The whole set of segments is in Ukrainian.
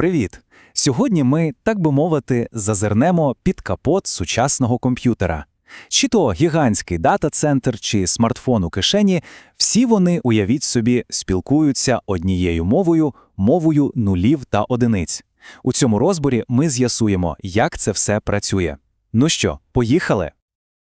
Привіт! Сьогодні ми, так би мовити, зазирнемо під капот сучасного комп'ютера. Чи то гігантський дата-центр, чи смартфон у кишені, всі вони, уявіть собі, спілкуються однією мовою, мовою нулів та одиниць. У цьому розборі ми з'ясуємо, як це все працює. Ну що, поїхали?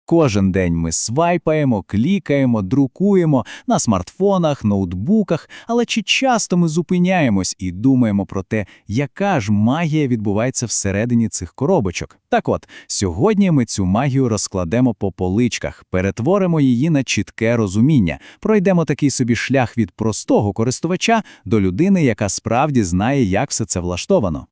Кожен день ми свайпаємо, клікаємо, друкуємо на смартфонах, ноутбуках, але чи часто ми зупиняємось і думаємо про те, яка ж магія відбувається всередині цих коробочок? Так от, сьогодні ми цю магію розкладемо по поличках, перетворимо її на чітке розуміння, пройдемо такий собі шлях від простого користувача до людини, яка справді знає, як все це влаштовано.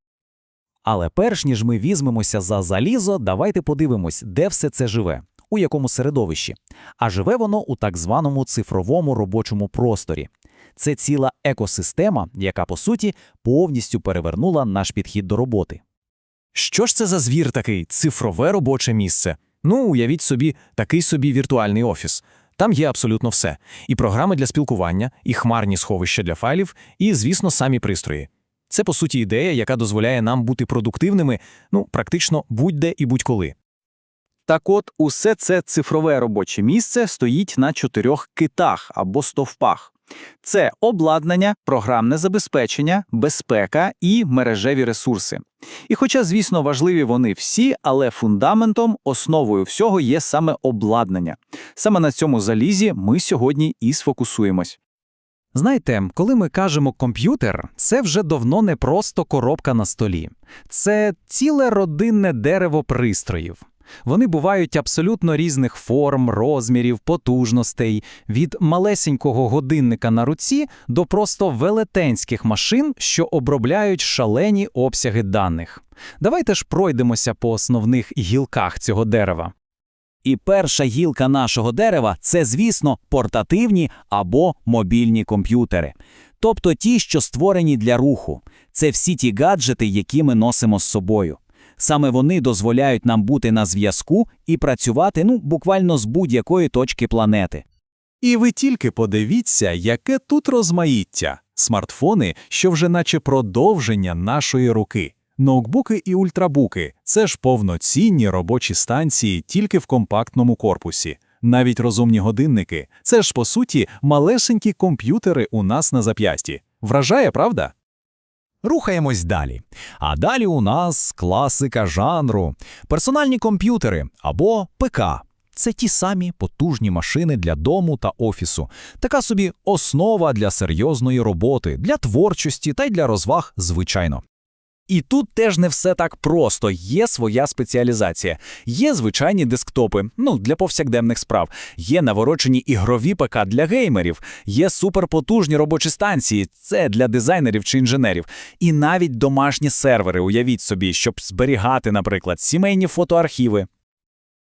Але перш ніж ми візьмемося за залізо, давайте подивимось, де все це живе, у якому середовищі. А живе воно у так званому цифровому робочому просторі. Це ціла екосистема, яка, по суті, повністю перевернула наш підхід до роботи. Що ж це за звір такий цифрове робоче місце? Ну, уявіть собі, такий собі віртуальний офіс. Там є абсолютно все: і програми для спілкування, і хмарні сховища для файлів, і, звісно, самі пристрої. Це, по суті, ідея, яка дозволяє нам бути продуктивними, ну, практично будь-де і будь-коли. Так от, усе це цифрове робоче місце стоїть на чотирьох китах або стовпах. Це обладнання, програмне забезпечення, безпека і мережеві ресурси. І хоча, звісно, важливі вони всі, але фундаментом, основою всього є саме обладнання. Саме на цьому залізі ми сьогодні і сфокусуємось. Знаєте, коли ми кажемо комп'ютер, це вже давно не просто коробка на столі. Це ціле родинне дерево пристроїв. Вони бувають абсолютно різних форм, розмірів, потужностей, від малесенького годинника на руці до просто велетенських машин, що обробляють шалені обсяги даних. Давайте ж пройдемося по основних гілках цього дерева. І перша гілка нашого дерева це, звісно, портативні або мобільні комп'ютери. Тобто ті, що створені для руху. Це всі ті гаджети, які ми носимо з собою. Саме вони дозволяють нам бути на зв'язку і працювати ну, буквально з будь-якої точки планети. І ви тільки подивіться, яке тут розмаїття. Смартфони, що вже наче продовження нашої руки. Ноутбуки і ультрабуки це ж повноцінні робочі станції тільки в компактному корпусі. Навіть розумні годинники це ж, по суті, малесенькі комп'ютери у нас на зап'ясті. Вражає, правда? Рухаємось далі. А далі у нас класика жанру персональні комп'ютери або ПК. Це ті самі потужні машини для дому та офісу, така собі основа для серйозної роботи, для творчості та й для розваг, звичайно. І тут теж не все так просто. Є своя спеціалізація. Є звичайні десктопи, ну для повсякденних справ. Є наворочені ігрові ПК для геймерів, є суперпотужні робочі станції, це для дизайнерів чи інженерів. І навіть домашні сервери, уявіть собі, щоб зберігати, наприклад, сімейні фотоархіви.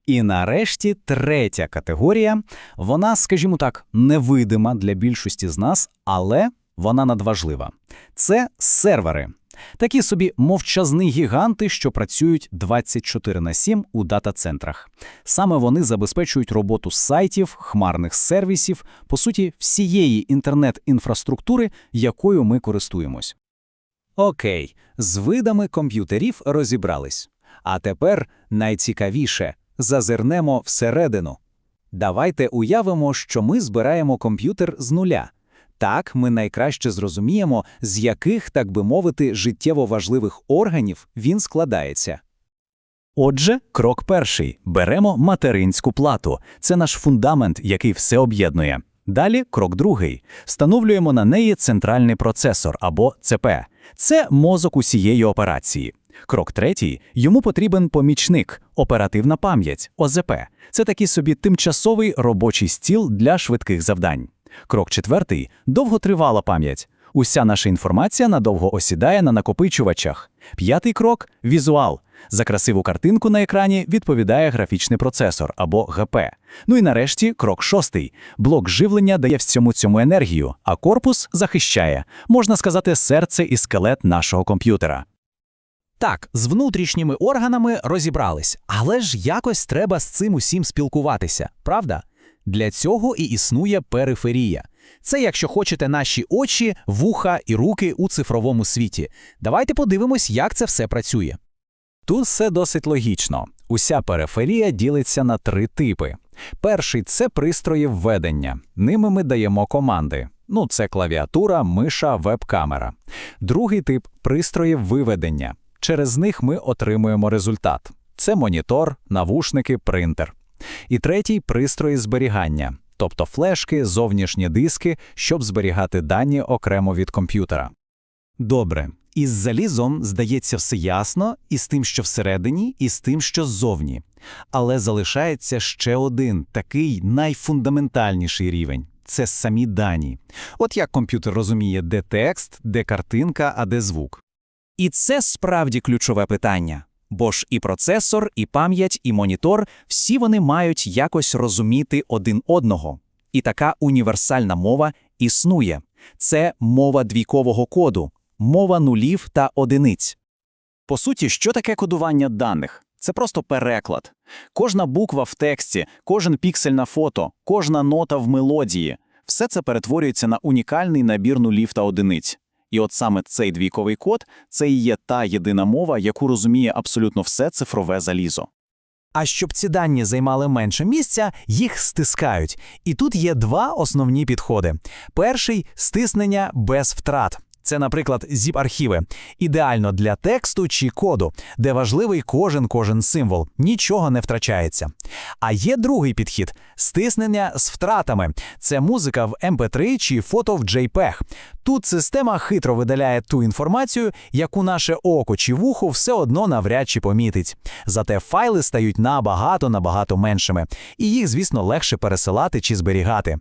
І нарешті третя категорія, вона, скажімо так, невидима для більшості з нас, але вона надважлива. Це сервери. Такі собі мовчазні гіганти, що працюють 24 на 7 у дата-центрах. Саме вони забезпечують роботу сайтів, хмарних сервісів, по суті, всієї інтернет-інфраструктури, якою ми користуємось. Окей, з видами комп'ютерів розібрались. А тепер найцікавіше зазирнемо всередину. Давайте уявимо, що ми збираємо комп'ютер з нуля. Так ми найкраще зрозуміємо, з яких, так би мовити, життєво важливих органів він складається. Отже, крок перший беремо материнську плату. Це наш фундамент, який все об'єднує. Далі крок другий. Встановлюємо на неї центральний процесор або ЦП. Це мозок усієї операції. Крок третій йому потрібен помічник, оперативна пам'ять, ОЗП. Це такий собі тимчасовий робочий стіл для швидких завдань. Крок четвертий довготривала пам'ять. Уся наша інформація надовго осідає на накопичувачах. П'ятий крок візуал. За красиву картинку на екрані відповідає графічний процесор або ГП. Ну і нарешті крок шостий. Блок живлення дає всьому цьому енергію, а корпус захищає, можна сказати, серце і скелет нашого комп'ютера. Так, з внутрішніми органами розібрались, але ж якось треба з цим усім спілкуватися, правда? Для цього і існує периферія. Це якщо хочете наші очі, вуха і руки у цифровому світі. Давайте подивимось, як це все працює. Тут все досить логічно. Уся периферія ділиться на три типи. Перший це пристрої введення. Ними ми даємо команди. Ну, це клавіатура, миша, веб-камера. Другий тип пристроїв виведення. Через них ми отримуємо результат. Це монітор, навушники, принтер. І третій пристрої зберігання, тобто флешки, зовнішні диски, щоб зберігати дані окремо від комп'ютера. Добре. Із залізом, здається, все ясно, і з тим, що всередині, і з тим, що ззовні. Але залишається ще один, такий найфундаментальніший рівень – це самі дані. От як комп'ютер розуміє, де текст, де картинка, а де звук. І це справді ключове питання. Бо ж і процесор, і пам'ять, і монітор всі вони мають якось розуміти один одного. І така універсальна мова існує. Це мова двійкового коду, мова нулів та одиниць. По суті, що таке кодування даних? Це просто переклад. Кожна буква в тексті, кожен піксель на фото, кожна нота в мелодії – все це перетворюється на унікальний набір нулів та одиниць. І от саме цей двійковий код – це і є та єдина мова, яку розуміє абсолютно все цифрове залізо. А щоб ці дані займали менше місця, їх стискають. І тут є два основні підходи. Перший стиснення без втрат. Це, наприклад, zip-архіви. Ідеально для тексту чи коду, де важливий кожен кожен символ, нічого не втрачається. А є другий підхід стиснення з втратами. Це музика в MP3 чи фото в JPEG. Тут система хитро видаляє ту інформацію, яку наше око чи вухо все одно навряд чи помітить. Зате файли стають набагато-набагато меншими, і їх, звісно, легше пересилати чи зберігати.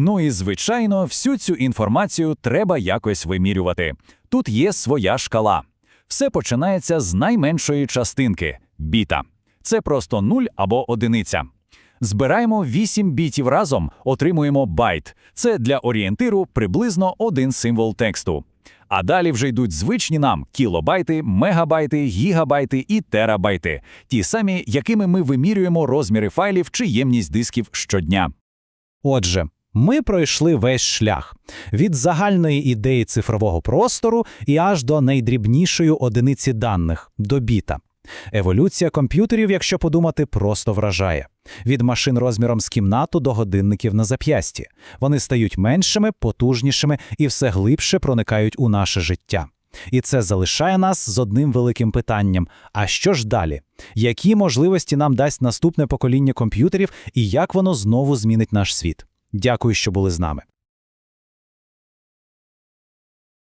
Ну і звичайно, всю цю інформацію треба якось вимірювати. Тут є своя шкала. Все починається з найменшої частинки біта. Це просто нуль або одиниця. Збираємо 8 бітів разом, отримуємо байт. Це для орієнтиру приблизно один символ тексту. А далі вже йдуть звичні нам кілобайти, мегабайти, гігабайти і терабайти, ті самі, якими ми вимірюємо розміри файлів чи ємність дисків щодня. Отже, ми пройшли весь шлях від загальної ідеї цифрового простору і аж до найдрібнішої одиниці даних до біта. Еволюція комп'ютерів, якщо подумати, просто вражає. Від машин розміром з кімнату до годинників на зап'ясті. Вони стають меншими, потужнішими і все глибше проникають у наше життя. І це залишає нас з одним великим питанням: а що ж далі? Які можливості нам дасть наступне покоління комп'ютерів і як воно знову змінить наш світ? Дякую, що були з нами.